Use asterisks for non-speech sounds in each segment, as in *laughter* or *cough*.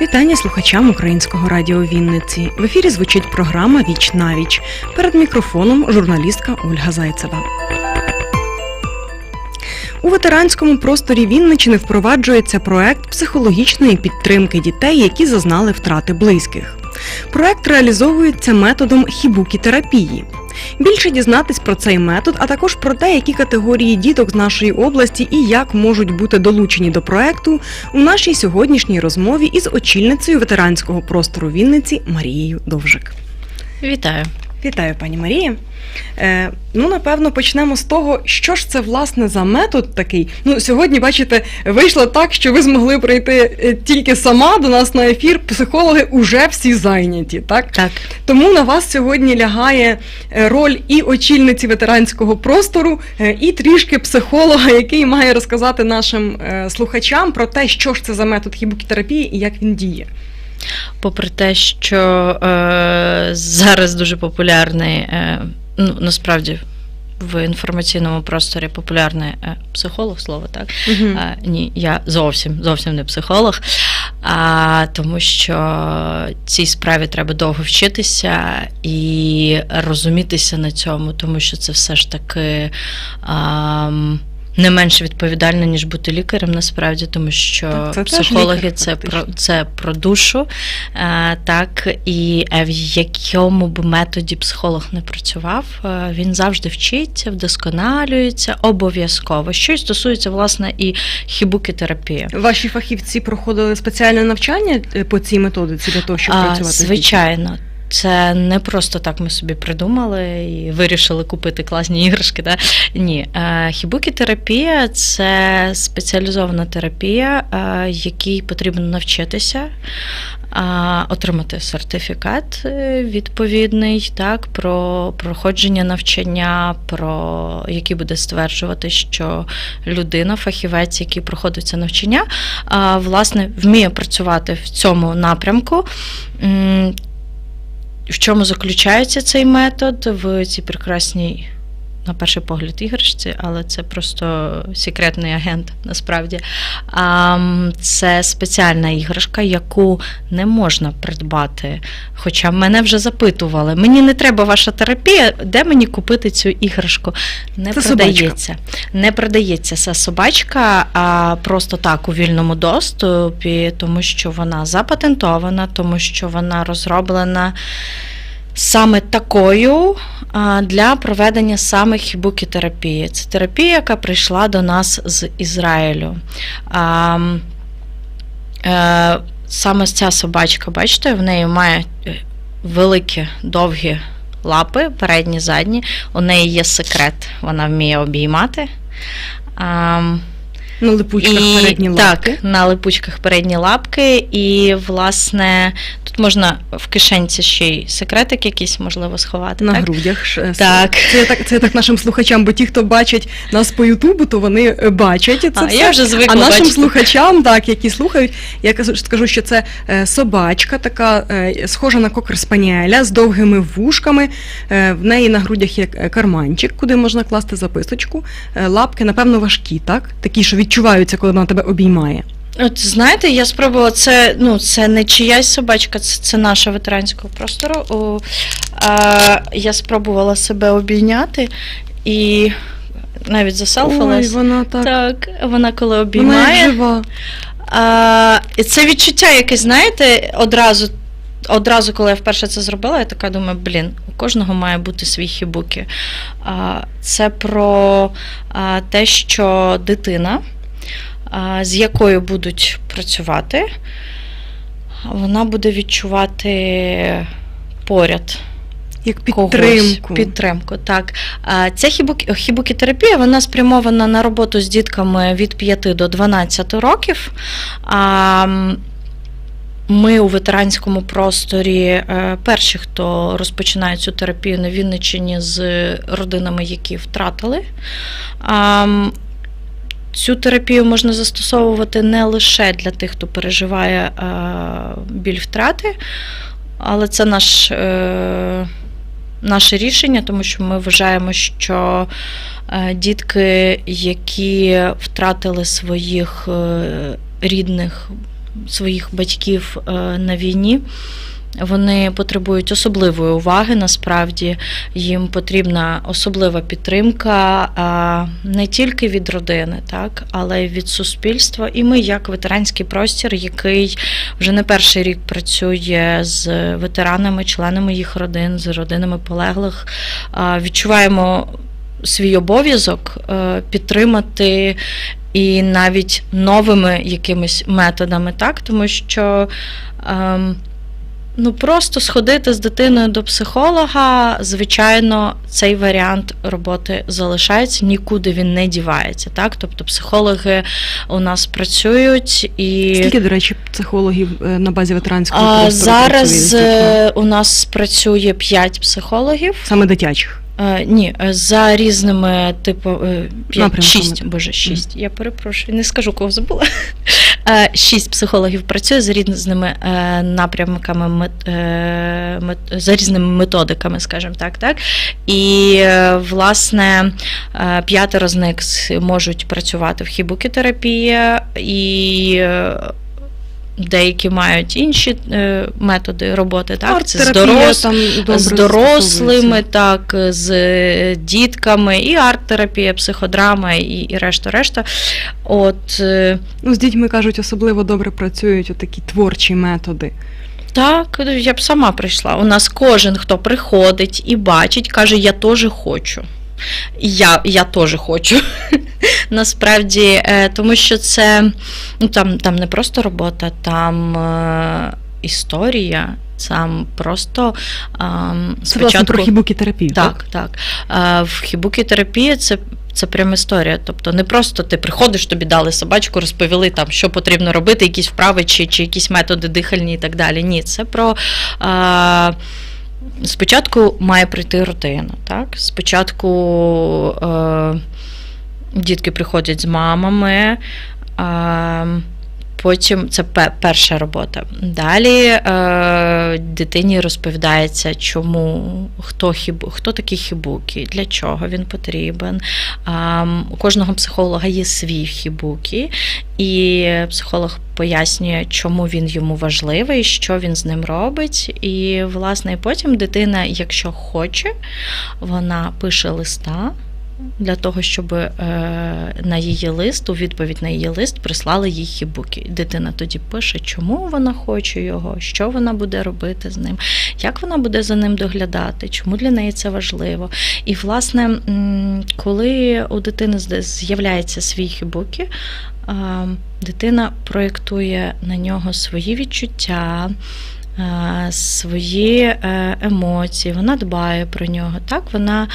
Вітання слухачам Українського радіо Вінниці. В ефірі звучить програма Віч на віч. Перед мікрофоном журналістка Ольга Зайцева. У ветеранському просторі Вінничини впроваджується проект психологічної підтримки дітей, які зазнали втрати близьких. Проект реалізовується методом хібукі-терапії. Більше дізнатись про цей метод, а також про те, які категорії діток з нашої області і як можуть бути долучені до проекту, у нашій сьогоднішній розмові із очільницею ветеранського простору Вінниці Марією Довжик. Вітаю. Вітаю, пані Марія. Е, ну, напевно, почнемо з того, що ж це власне за метод такий. Ну, сьогодні, бачите, вийшло так, що ви змогли прийти е, тільки сама до нас на ефір. Психологи уже всі зайняті, так? Так, Тому на вас сьогодні лягає е, роль і очільниці ветеранського простору, е, і трішки психолога, який має розказати нашим слухачам про те, що ж це за метод хібукітерапії і як він діє. Попри те, що е, зараз дуже популярний, е, ну насправді в інформаційному просторі популярний е, психолог, слово так. Мгм. А, ні, я зовсім зовсім не психолог, а, тому що цій справі треба довго вчитися і розумітися на цьому, тому що це все ж таки. А, не менш відповідально, ніж бути лікарем, насправді, тому що Так, це психологи лікар, це про це про душу, е, так і е, в якому б методі психолог не працював, е, він завжди вчиться, вдосконалюється обов'язково. Що й стосується власне і хібуки-терапії. Ваші фахівці проходили спеціальне навчання по цій методиці для того, щоб А, працювати звичайно. Це не просто так ми собі придумали і вирішили купити класні іграшки. Да? Ні, Е, хібукі-терапія це спеціалізована терапія, е, якій потрібно навчитися, е, отримати сертифікат відповідний, так, про проходження навчання, про який буде стверджувати, що людина, фахівець, який проходить це навчання, власне, вміє працювати в цьому напрямку. В чому заключається цей метод в цій прекрасній, на перший погляд, іграшці, але це просто секретний агент насправді. А, Це спеціальна іграшка, яку не можна придбати. Хоча мене вже запитували: мені не треба ваша терапія, де мені купити цю іграшку? Не Це продається. Не продається ця собачка а просто так у вільному доступі, тому що вона запатентована, тому що вона розроблена саме такою для проведення саме хібукі-терапії. Це терапія, яка прийшла до нас з Ізраїлю. Е, Саме ця собачка, бачите, в неї має е, великі довгі лапи, передні, задні. У неї є секрет, вона вміє обіймати. На липучках і, передні лапки. Так, на липучках передні лапки. І, власне, тут можна в кишенці ще й секретик якийсь, можливо, сховати. На так? грудях. е, Так. Це я так, це я так нашим слухачам, бо ті, хто бачать нас по Ютубу, то вони е, бачать це А, все. я вже звикла а нашим бачити. слухачам, так, які слухають, я скажу, що це е, собачка, така схожа на кокер спаніеля з довгими вушками. В неї на грудях є карманчик, куди можна класти записочку. Лапки, напевно, важкі, так? Такі, що відчуваються, коли вона тебе обіймає. От знаєте, я спробувала це. Ну, це не чиясь собачка, це, це наша ветеранського простору. О, а, я спробувала себе обійняти і навіть Ой, вона так. Так, вона коли обіймає. як жива. А, і це відчуття, яке, знаєте, одразу, одразу, коли я вперше це зробила, я така думаю, блін, у кожного має бути свій хібуки. Це про те, що дитина, з якою будуть працювати, вона буде відчувати поряд Як когось. підтримку. Підтримку, так. Ця хібукі, хібукітерапія вона спрямована на роботу з дітками від 5 до 12 років. Ми у ветеранському просторі е, перші, хто розпочинає цю терапію на Вінниччині з родинами, які втратили. Цю терапію можна застосовувати не лише для тих, хто переживає е, біль втрати, але це наш. е, наше рішення, тому що ми вважаємо, що е, дітки, які втратили своїх рідних своїх батьків на війні. Вони потребують особливої уваги. Насправді їм потрібна особлива підтримка не тільки від родини, так, але й від суспільства. І ми, як ветеранський простір, який вже не перший рік працює з ветеранами, членами їх родин, з родинами полеглих, відчуваємо свій обов'язок е, підтримати. І навіть новими якимись методами, так тому що ем, ну просто сходити з дитиною до психолога, звичайно, цей варіант роботи залишається, нікуди він не дівається. Так, тобто психологи у нас працюють і Скільки, до речі, психологів е, на базі ветеранського а, зараз працює е, у нас працює 5 психологів. саме дитячих? Е, ні, за різними типу е, п'ять- Напрямками. шість, боже, шість. Я перепрошую, не скажу, кого забула. Е, Шість психологів працює з різними е, напрямками, е, за різними методиками, скажімо так. так. І власне п'ятеро з них можуть працювати в хібукітерапії і. Деякі мають інші е, методи роботи, так це з, дорос... там з дорослими, так, з е, дітками, і арт-терапія, психодрама, і, і решта, решта. От е, Ну, з дітьми кажуть, особливо добре працюють отакі творчі методи. так, я б сама прийшла. У нас кожен, хто приходить і бачить, каже, я теж хочу. Я, я теж хочу. *laughs* Насправді, е, тому що це ну, там, там не просто робота, там е, історія, там просто ем, Це власне про хібукітерапію. Так, так. Е, В хібукітерапії це. Це прям історія. Тобто не просто ти приходиш, тобі дали собачку, розповіли там, що потрібно робити, якісь вправи чи, чи якісь методи дихальні і так далі. Ні, це про. А, спочатку має прийти родина, Так? Спочатку е, дітки приходять з мамами. А, Потім це перша робота. Далі е, дитині розповідається, чому хто хіб, хто такий хібукі, для чого він потрібен. М, у кожного психолога є свій хібукі, і психолог пояснює, чому він йому важливий, що він з ним робить. І, власне, потім дитина, якщо хоче, вона пише листа для того, щоб е, на її лист, у відповідь на її лист, прислали їй хібуки. Дитина тоді пише, чому вона хоче його, що вона буде робити з ним, як вона буде за ним доглядати, чому для неї це важливо. І, власне, коли у дитини з'являється свій хібуки, е, дитина проєктує на нього свої відчуття. Е, Свої е, емоції, вона дбає про нього. Так, вона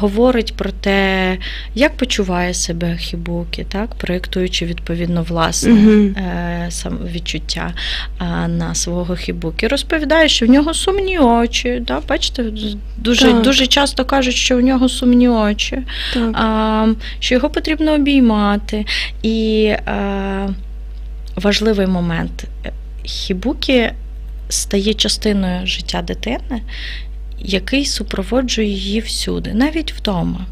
говорить про те, як почуває себе хібуки, так, проєктуючи відповідно власне Мгм. е, самовідчуття на свого хібуки. Розповідає, що в нього сумні очі. Да? Бачите, дуже, Так. дуже часто кажуть, що в нього сумні очі, Так. що його потрібно обіймати. І важливий момент. Хібуки стає частиною життя дитини, який супроводжує її всюди, навіть вдома.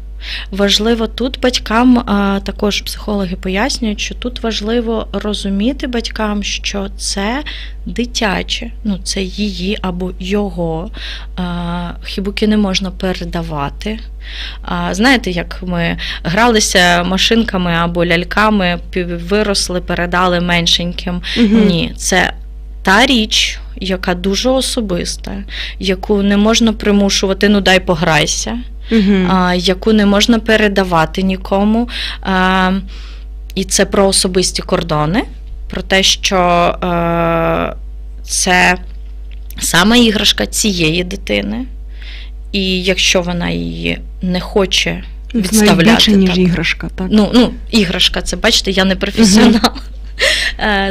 Важливо тут батькам, а, також психологи пояснюють, що тут важливо розуміти батькам, що це дитяче, ну це її або його. А, Хібуки не можна передавати. А, Знаєте, як ми гралися машинками або ляльками, виросли, передали меншеньким. Мгм. Ні, це та річ, яка дуже особиста, яку не можна примушувати, ну дай пограйся, Мгм. а, яку не можна передавати нікому. А, і це про особисті кордони, про те, що е, це саме іграшка цієї дитини. І якщо вона її не хоче відставляти, більше, ніж так. іграшка, так. Ну, ну, іграшка, це бачите, я не професіонал. Е,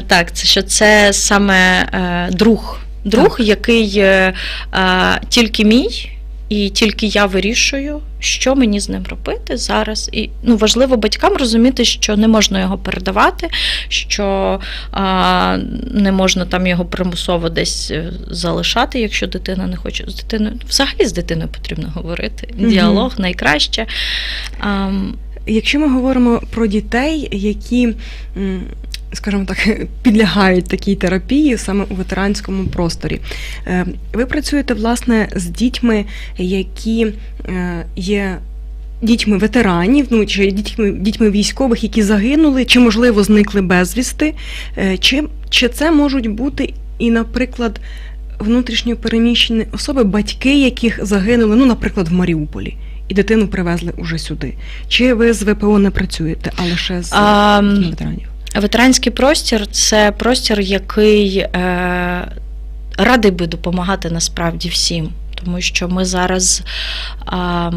так, це що це саме е, друг. Друг, який е, е, тільки мій, і тільки я вирішую, що мені з ним робити зараз. І ну, важливо батькам розуміти, що не можна його передавати, що е, не можна там його примусово десь е, залишати, якщо дитина не хоче з дитиною. Взагалі з дитиною потрібно говорити. Діалог найкраще. Ам, Якщо ми говоримо про дітей, які скажімо так, *laughs* підлягають такій терапії саме у ветеранському просторі. Е, Ви працюєте власне з дітьми, які е, є. Дітьми ветеранів, ну чи дітьми, дітьми військових, які загинули, чи можливо зникли безвісти, Е, чи, чи це можуть бути і, наприклад, внутрішньо переміщені особи, батьки яких загинули, ну, наприклад, в Маріуполі, і дитину привезли уже сюди. Чи ви з ВПО не працюєте, а лише з А, ветеранів? Ветеранський простір це простір, який е, радий би допомагати насправді всім, тому що ми зараз, а,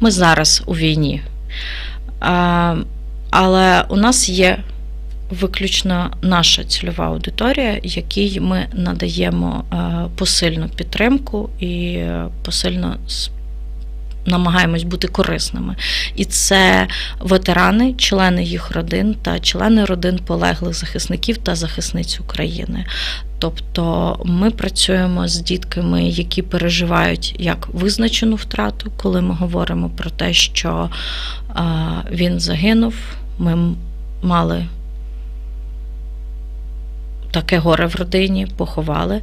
ми зараз у війні. А, але у нас є виключно наша цільова аудиторія, якій ми надаємо е, посильну підтримку і е, посильно намагаємось бути корисними. І це ветерани, члени їх родин та члени родин полеглих захисників та захисниць України. Тобто ми працюємо з дітками, які переживають як визначену втрату, коли ми говоримо про те, що він загинув, ми мали таке горе в родині, поховали.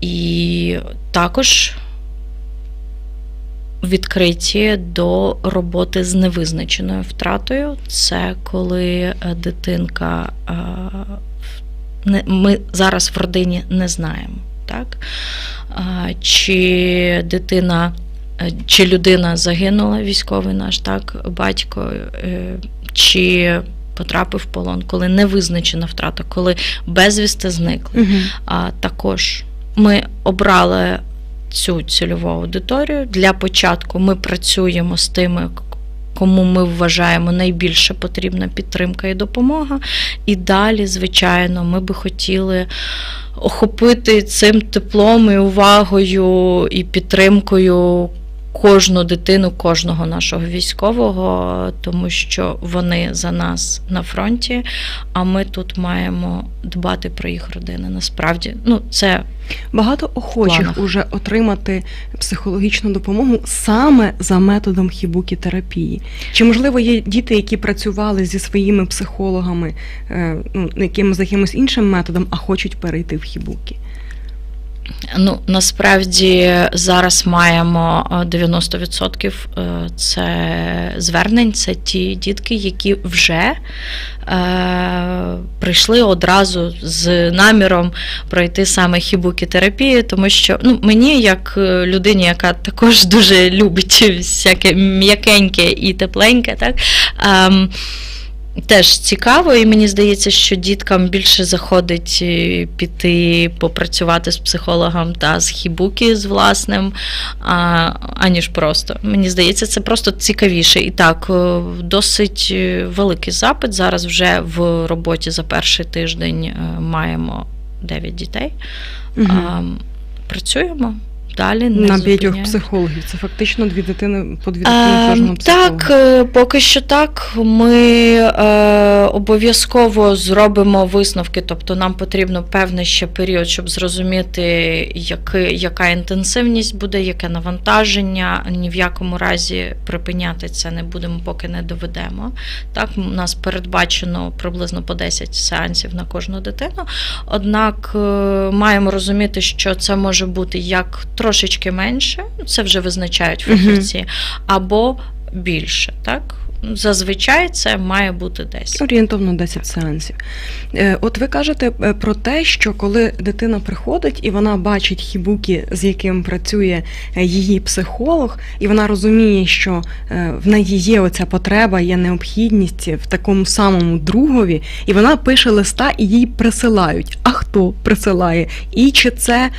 І також відкриті до роботи з невизначеною втратою. Це коли е, дитинка е, не- ми зараз в родині не знаємо, так? Чи дитина, е, чи людина загинула, військовий наш так, батько, чи потрапив в полон, коли невизначена втрата, коли безвісти зникли. Угу. А також ми обрали цю цільову аудиторію. Для початку ми працюємо з тими, кому ми вважаємо найбільше потрібна підтримка і допомога. І далі, звичайно, ми би хотіли охопити цим теплом і увагою і підтримкою. Кожну дитину, кожного нашого військового, тому що вони за нас на фронті, а ми тут маємо дбати про їх родини. Насправді, ну це Багато охочих планах. уже отримати психологічну допомогу саме за методом хібукі-терапії. Чи можливо є діти, які працювали зі своїми психологами, е, ну яким з якимось іншим методом, а хочуть перейти в хібукі? Ну, насправді зараз маємо е, 90% е, це звернень, це ті дітки, які вже е, прийшли одразу з наміром пройти саме хібукі-терапію, тому що ну, мені, як е, людині, яка також дуже любить всяке м'якеньке і тепленьке, так. Ем, Теж цікаво, і мені здається, що діткам більше заходить е, піти попрацювати з психологом та з хібуки з власним, а, аніж просто. Мені здається, це просто цікавіше. І так, е, досить е, великий запит. Зараз вже в роботі за перший тиждень маємо 9 дітей. Мгм. А, працюємо далі. Не На п'ятьох психологів. Це фактично дві дитини по дві дитини Е, кожного психолога. Так, е, поки що так. Ми е, обов'язково зробимо висновки, тобто нам потрібно певний ще період, щоб зрозуміти, який, яка інтенсивність буде, яке навантаження. Ні в якому разі припиняти це не будемо, поки не доведемо. Так, у нас передбачено приблизно по 10 сеансів на кожну дитину. Однак е, маємо розуміти, що це може бути як трошечки менше, це вже визначають фахівці, або більше. Так? Зазвичай це має бути 10. Орієнтовно 10 сеансів. Е, От ви кажете е, про те, що коли дитина приходить і вона бачить хібуки, з яким працює е, її психолог, і вона розуміє, що в неї є оця потреба, є необхідність в такому самому другові, і вона пише листа і їй присилають. А хто присилає? І чи це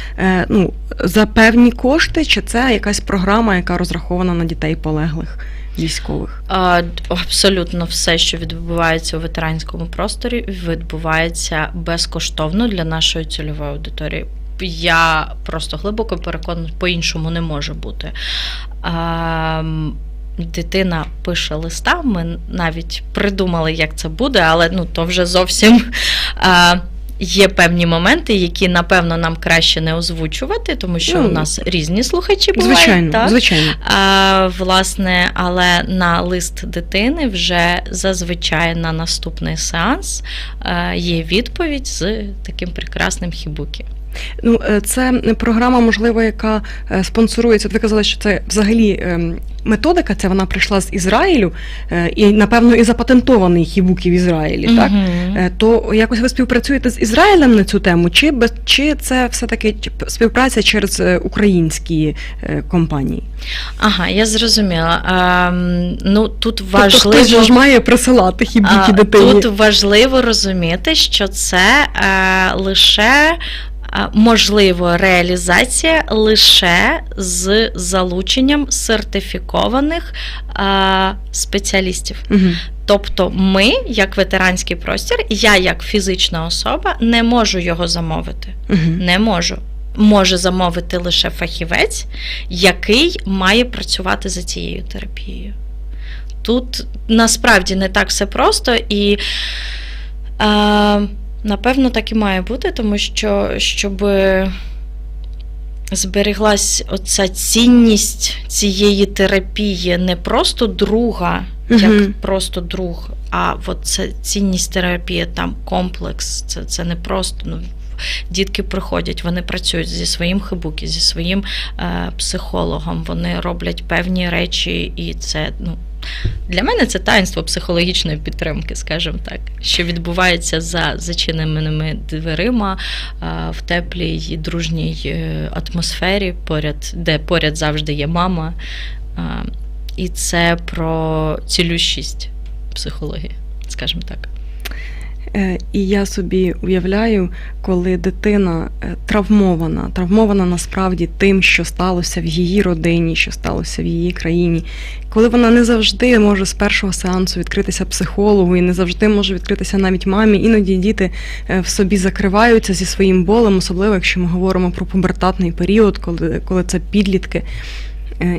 ну, за певні кошти, чи це якась програма, яка розрахована на дітей полеглих військових? А, Абсолютно все, що відбувається у ветеранському просторі, відбувається безкоштовно для нашої цільової аудиторії. Я просто глибоко переконана, по-іншому не може бути. А, Дитина пише листа, ми навіть придумали, як це буде, але ну то вже зовсім а, Є певні моменти, які напевно нам краще не озвучувати, тому що Ну, у нас різні слухачі бувають. Звичайно, так? звичайно. А, власне, але на лист дитини вже зазвичай на наступний сеанс а, є відповідь з таким прекрасним хібукі. Ну, е, це програма, можливо, яка е, спонсорується. Ви казали, що це взагалі ем, методика, це вона прийшла з Ізраїлю, е, і, напевно, і запатентований хібукі в Ізраїлі, так? Е, То якось ви співпрацюєте з Ізраїлем на цю тему, чи без чи це все-таки ч- співпраця через українські компанії? Ага, я зрозуміла. А, ну тут Тобто важливо. хтось ж має присилати хібукі А, дитині. Тут важливо розуміти, що це е, лише е, можливо реалізація лише з залученням сертифікованих е, спеціалістів. Мгм. Тобто, ми, як ветеранський простір, я як фізична особа не можу його замовити. Мгм. Не можу. Може замовити лише фахівець, який має працювати за цією терапією. Тут насправді не так все просто, і е, напевно так і має бути, тому що щоб збереглась оця цінність цієї терапії не просто друга, як Мгм. просто друг, а от це цінність терапії, там комплекс, це, це не просто. Ну, Дітки приходять, вони працюють зі своїм хибуки, зі своїм е, психологом, вони роблять певні речі, і це ну, для мене це таїнство психологічної підтримки, скажімо так, що відбувається за зачиненими дверима е, в теплій дружній е, атмосфері, поряд, де поряд завжди є мама. Е, і це про цілющість психології, скажімо так. Е, І я собі уявляю, коли дитина е, травмована, травмована насправді тим, що сталося в її родині, що сталося в її країні, коли вона не завжди може з першого сеансу відкритися психологу і не завжди може відкритися навіть мамі. Іноді діти е, в собі закриваються зі своїм болем, особливо якщо ми говоримо про пубертатний період, коли, коли це підлітки.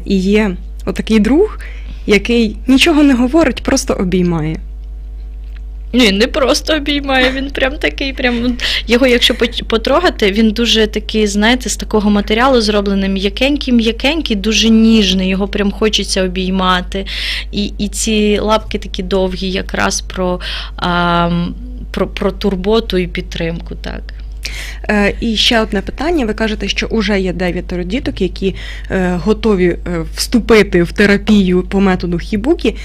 І є отакий друг, який нічого не говорить, просто обіймає. Ні, не просто обіймає, він прям такий, прям його, якщо потрогати, він дуже такий, знаєте, з такого матеріалу зроблений м'якенький, м'якенький, дуже ніжний, його прям хочеться обіймати. І, і ці лапки такі довгі, якраз про, а, про, про турботу і підтримку, так. Е, І ще одне питання. Ви кажете, що вже є дев'ятеро діток, які е, готові е, вступити в терапію по методу хібукі.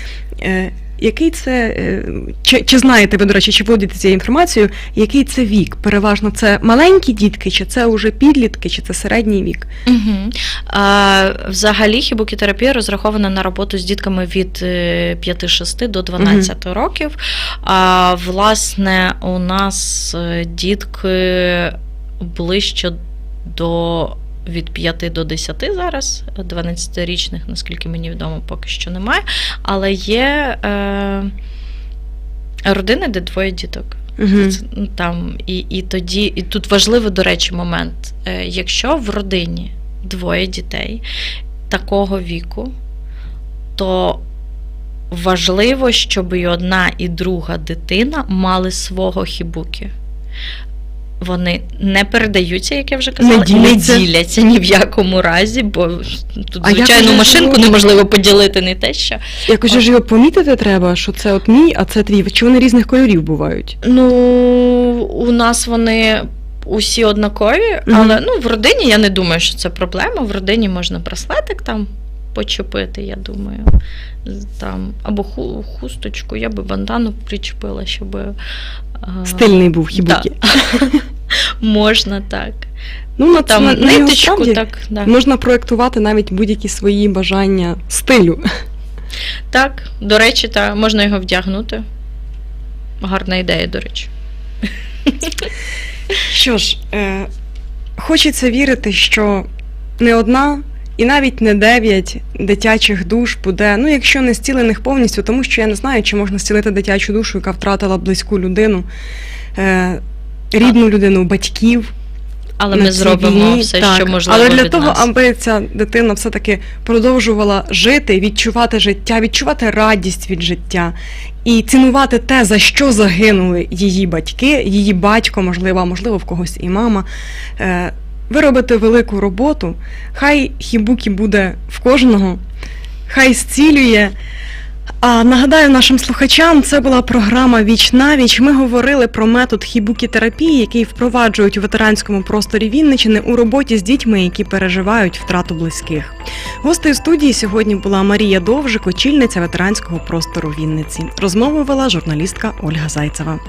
Е, Який це е, чи, чи знаєте ви, до речі, чи володієте цією інформацією, який це вік? Переважно це маленькі дітки, чи це вже підлітки, чи це середній вік? Угу. А, взагалі хібукітерапія розрахована на роботу з дітками від е, 5-6 до 12 років. А, власне, у нас е, дітки ближче до. Від 5 до 10 зараз, 12-річних, наскільки мені відомо, поки що немає. Але є е, родини, де двоє діток. Угу. Це, Там, і, і тоді, і тут важливий, до речі, момент. Е, Якщо в родині двоє дітей такого віку, то важливо, щоб і одна, і друга дитина мали свого хібуки. Вони не передаються, як я вже казала, Не діляться. не діляться ні в якому разі, бо тут, А звичайно, машинку ж- неможливо поділити, не те, що. Якось же ж його помітити треба, що це от мій, а це твій. Чи вони різних кольорів бувають? Ну, у нас вони усі однакові, але ну, в родині я не думаю, що це проблема. В родині можна браслетик там почепити, я думаю. Там, або ху- хусточку, я би бандану причепила, щоб. Стильний був хібукі. Да. *laughs* Можна так. Ну, на, Там на, на ниточку, справді так. Да. можна проєктувати навіть будь-які свої бажання стилю. Так, до речі, та, можна його вдягнути. Гарна ідея, до речі. Що ж, е, хочеться вірити, що не одна і навіть не дев'ять дитячих душ буде, ну якщо не зцілених повністю, тому що я не знаю, чи можна зцілити дитячу душу, яка втратила близьку людину, е, рідну людину, батьків. Але ми зробимо війні. все, Так. що можливо. Але для від того, нас. аби ця дитина все-таки продовжувала жити, відчувати життя, відчувати радість від життя і цінувати те, за що загинули її батьки, її батько, можливо, а можливо, в когось і мама. Е, Ви робите велику роботу. Хай хібукі буде в кожного, хай зцілює. А нагадаю нашим слухачам, це була програма Віч на віч. Ми говорили про метод хібукі-терапії, який впроваджують у ветеранському просторі Вінничини у роботі з дітьми, які переживають втрату близьких. Гостею студії сьогодні була Марія Довжик, очільниця ветеранського простору Вінниці. Розмову вела журналістка Ольга Зайцева.